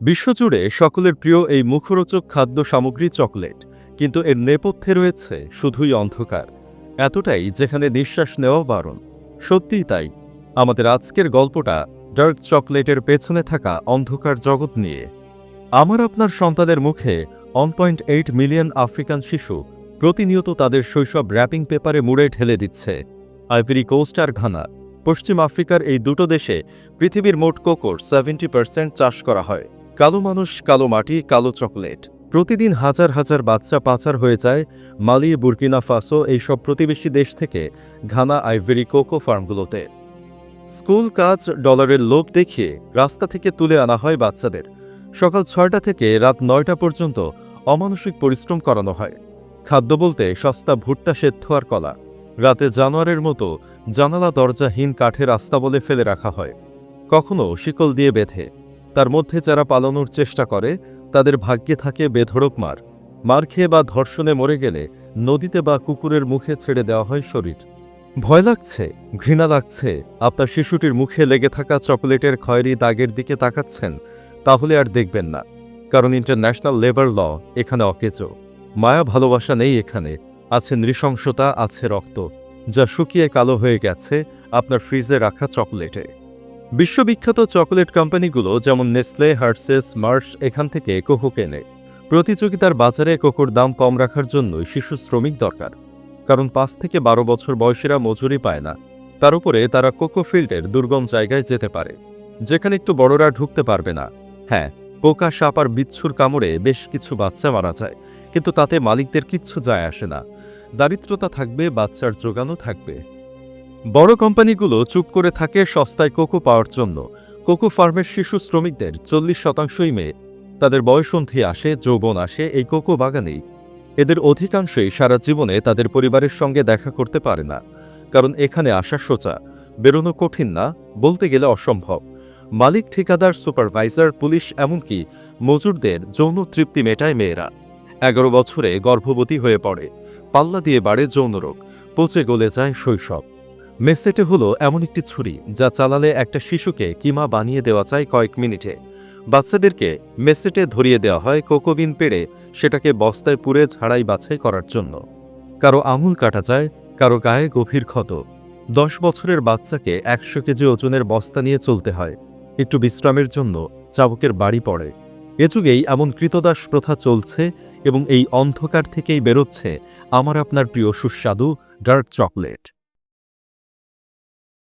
বিশ্বজুড়ে সকলের প্রিয় এই মুখরোচক খাদ্য সামগ্রী চকলেট, কিন্তু এর নেপথ্যে রয়েছে শুধুই অন্ধকার। এতটাই যেখানে নিঃশ্বাস নেওয়া বারণ। সত্যিই তাই। আমাদের আজকের গল্পটা ডার্ক চকলেটের পেছনে থাকা অন্ধকার জগৎ নিয়ে। আমার আপনার সন্তানের মুখে one point eight million African শিশু প্রতিনিয়ত তাদের শৈশব র্যাপিং পেপারে মুড়ে ঢেলে দিচ্ছে। আইভরি কোস্ট আর ঘানা, পশ্চিম আফ্রিকার এই দুটো দেশে পৃথিবীর মোট কোকোর সেভেন্টি পার্সেন্ট চাষ করা হয়। কালো মানুষ, কালো মাটি, কালো চকলেট। প্রতিদিন হাজার হাজার বাচ্চা পাচার হয়ে যায় মালি, বুর্কিনা ফাসো এইসব প্রতিবেশী দেশ থেকে ঘানা আইভেরি কোকো ফার্মগুলোতে। স্কুল, কাজ, ডলারের লোভ দেখিয়ে রাস্তা থেকে তুলে আনা হয় বাচ্চাদের। সকাল ছয়টা থেকে রাত নয়টা পর্যন্ত অমানসিক পরিশ্রম করানো হয়। খাদ্য বলতে সস্তা ভুট্টা সেদ্ধ আর কলা। রাতে জানোয়ারের মতো জানালা দরজাহীন কাঠের রাস্তা বলে ফেলে রাখা হয়। কখনো শিকল দিয়ে বেঁধে। তার মধ্যে যারা পালানোর চেষ্টা করে, তাদের ভাগ্যে থাকে বেধড়ক মার। মার খেয়ে বা ধর্ষণে মরে গেলে নদীতে বা কুকুরের মুখে ছেড়ে দেওয়া হয় শরীর। ভয় লাগছে, ঘৃণা লাগছে, আপনার শিশুটির মুখে লেগে থাকা চকোলেটের খয়েরি দাগের দিকে তাকাচ্ছেন, তাহলে আর দেখবেন না। কারণ ইন্টারন্যাশনাল লেবার ল এখানে অকেজো। মায়া ভালোবাসা নেই এখানে, আছে নৃশংসতা, আছে রক্ত, যা শুকিয়ে কালো হয়ে গেছে আপনার ফ্রিজে রাখা চকোলেটে। বিশ্ববিখ্যাত চকোলেট কোম্পানিগুলো যেমন নেসলে, হার্সেস, মার্শ এখান থেকে কোকো কেনে প্রতিযোগিতার বাজারে কোকোর দাম কম রাখার জন্যই শিশু শ্রমিক দরকার। কারণ পাঁচ থেকে বারো বছর বয়সীরা মজুরি পায় না। তার উপরে তারা কোকো ফিল্ডের দুর্গম জায়গায় যেতে পারে, যেখানে একটু বড়রা ঢুকতে পারবে না। হ্যাঁ পোকা সাপ আর বিচ্ছুর কামড়ে বেশ কিছু বাচ্চা মারা যায়, কিন্তু তাতে মালিকদের কিচ্ছু যায় আসে না। দারিদ্রতা থাকবে, বাচ্চার যোগানও থাকবে। বড় কোম্পানিগুলো চুপ করে থাকে সস্তায় কোকো পাওয়ার জন্য। কোকো ফার্মের শিশু শ্রমিকদের চল্লিশ শতাংশই মেয়ে। তাদের বয়সন্ধি আসে, যৌবন আসে, এই কোকো বাগানেই। এদের অধিকাংশই সারা জীবনে তাদের পরিবারের সঙ্গে দেখা করতে পারে না। কারণ এখানে আসা সোজা, বেরোনো কঠিন না, বলতে গেলে অসম্ভব। মালিক, ঠিকাদার, সুপারভাইজার, পুলিশ, এমনকি মজুরদের যৌন তৃপ্তি মেটায় মেয়েরা। এগারো বছরে গর্ভবতী হয়ে পড়ে। পাল্লা দিয়ে বাড়ে যৌনরোগ। পচে গলে যায় শৈশব। মেসেটে হলো এমন একটি ছুরি যা চালালে একটা শিশুকে কিমা বানিয়ে দেওয়া যায় কয়েক মিনিটে। বাচ্চাদেরকে মেসেটে ধরিয়ে দেওয়া হয় কোকোবিন পেড়ে সেটাকে বস্তায় পুড়ে ঝাড়াই বাছাই করার জন্য। কারও আঙুল কাটা যায় কারও গায়ে গভীর ক্ষত। দশ বছরের বাচ্চাকে একশো কেজি ওজনের বস্তা নিয়ে চলতে হয়। একটু বিশ্রামের জন্য চাবুকের বাড়ি পড়ে। এ যুগেই এমন কৃতদাস প্রথা চলছে এবং এই অন্ধকার থেকেই বেরোচ্ছে আমার আপনার প্রিয় সুস্বাদু ডার্ক চকলেট।